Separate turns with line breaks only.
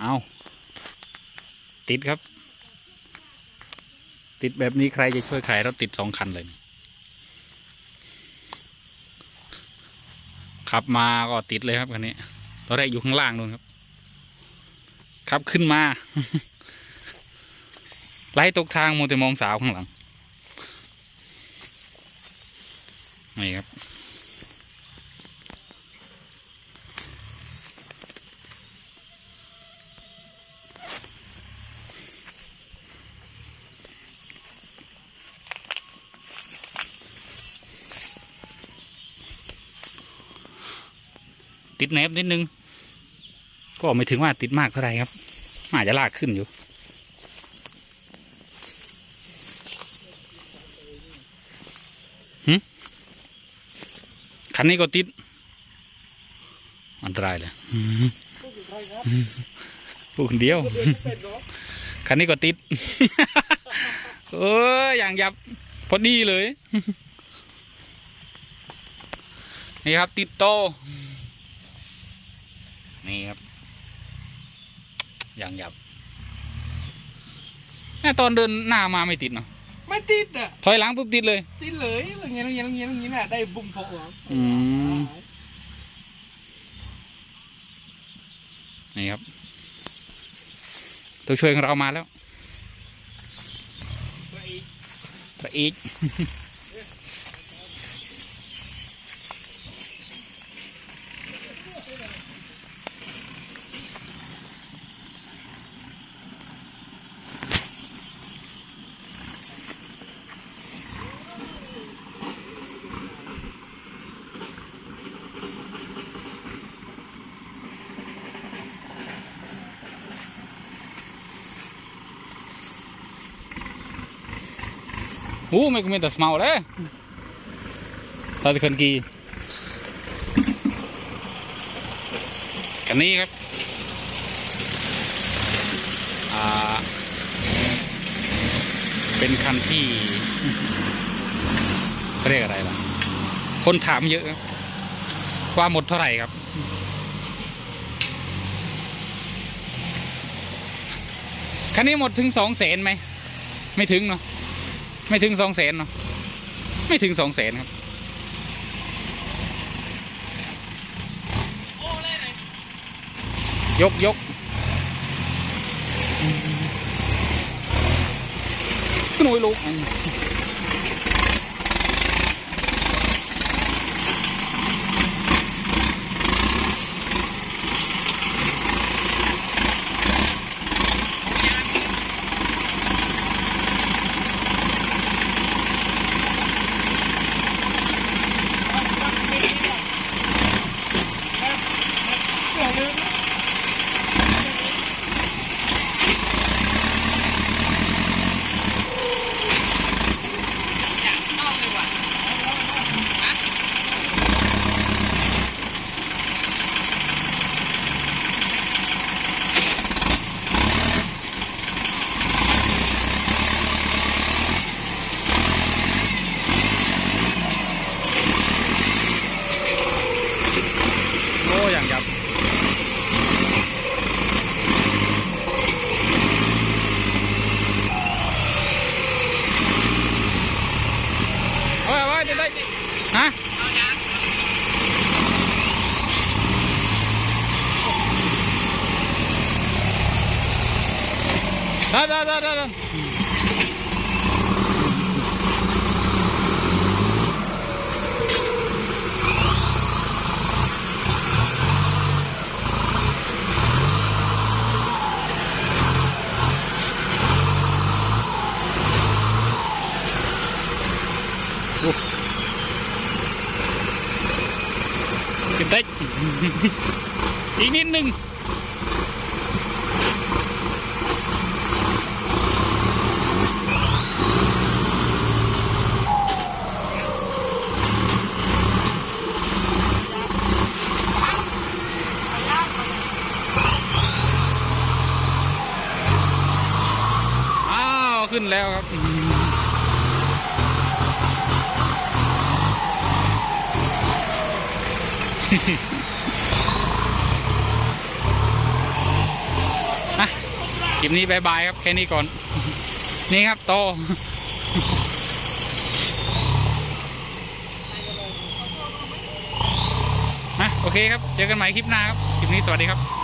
เอาติดครับ ติดแบบนี้ใครจะช่วยใครเราติดสองคันเลย ขับมาก็ติดเลยครับคันนี้ตอนแรกอยู่ข้างล่างนู่นครับ ขับขึ้นมา ไล่ตกทางมวแต่มองสาวข้างหลังนี่ครับ ติดแนบนิดนึง ก็ไม่ถึงว่าติดมากเท่าไหร่ครับอาจจะลากขึ้นอยู่หึคันนี้ก็ติด อันตรายเลยพูดคนเดียว คันนี้ก็ติด เอออย่างยับ พอดีเลย นี่ครับ ติดโต นี่ครับอย่างยับแม่ตอนเดินหน้ามาไม่ติดเนาะ
ไม่ติดอะ
ถอยหลังปุ๊บติดเลย
ติดเลยอย่างเงี้ยอย่างเงี้ยอย่างเงี้ยอย่างเงี้ยน่ะได้บุ้มพอเหรอ
อืมนี่ครับตัวช่วยของเรามาแล้วพระอีกโอ้ ไม่ก็มีแต่สมาเลยตาตะคันกีกันนี้ครับอ่าเป็นคันที่เรียกอะไรล่ะ คนถามเยอะคว่าหมดเท่าไหร่ครับ คันนี้หมดถึงสองแสนไหม ไม่ถึงเนาะ ไม่ถึงสองแสนเนาะไม่ถึงสองแสนครับยกยกหนุ่ยลูกโอ้อย่างยับ เฮ้ยเฮ้ยเดี๋ยวได้ ฮะได้ได้ได้ได้ อีกนิดหนึ่งอ้าวขึ้นแล้วครับอ ลิปนี้บายบายครับแค่นี้ก่อน นี่ครับโตนะโอเคครับ เจอกันใหม่คลิปหน้าครับ คลิปนี้สวัสดีครับ